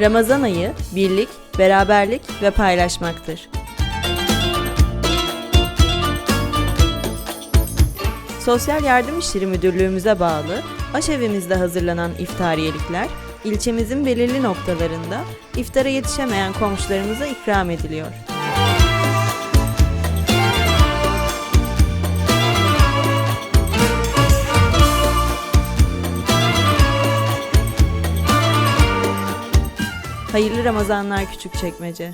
Ramazan ayı birlik, beraberlik ve paylaşmaktır. Sosyal Yardım İşleri Müdürlüğümüze bağlı aşevimizde hazırlanan iftariyelikler ilçemizin belirli noktalarında iftara yetişemeyen komşularımıza ikram ediliyor. Hayırlı Ramazanlar Küçükçekmece.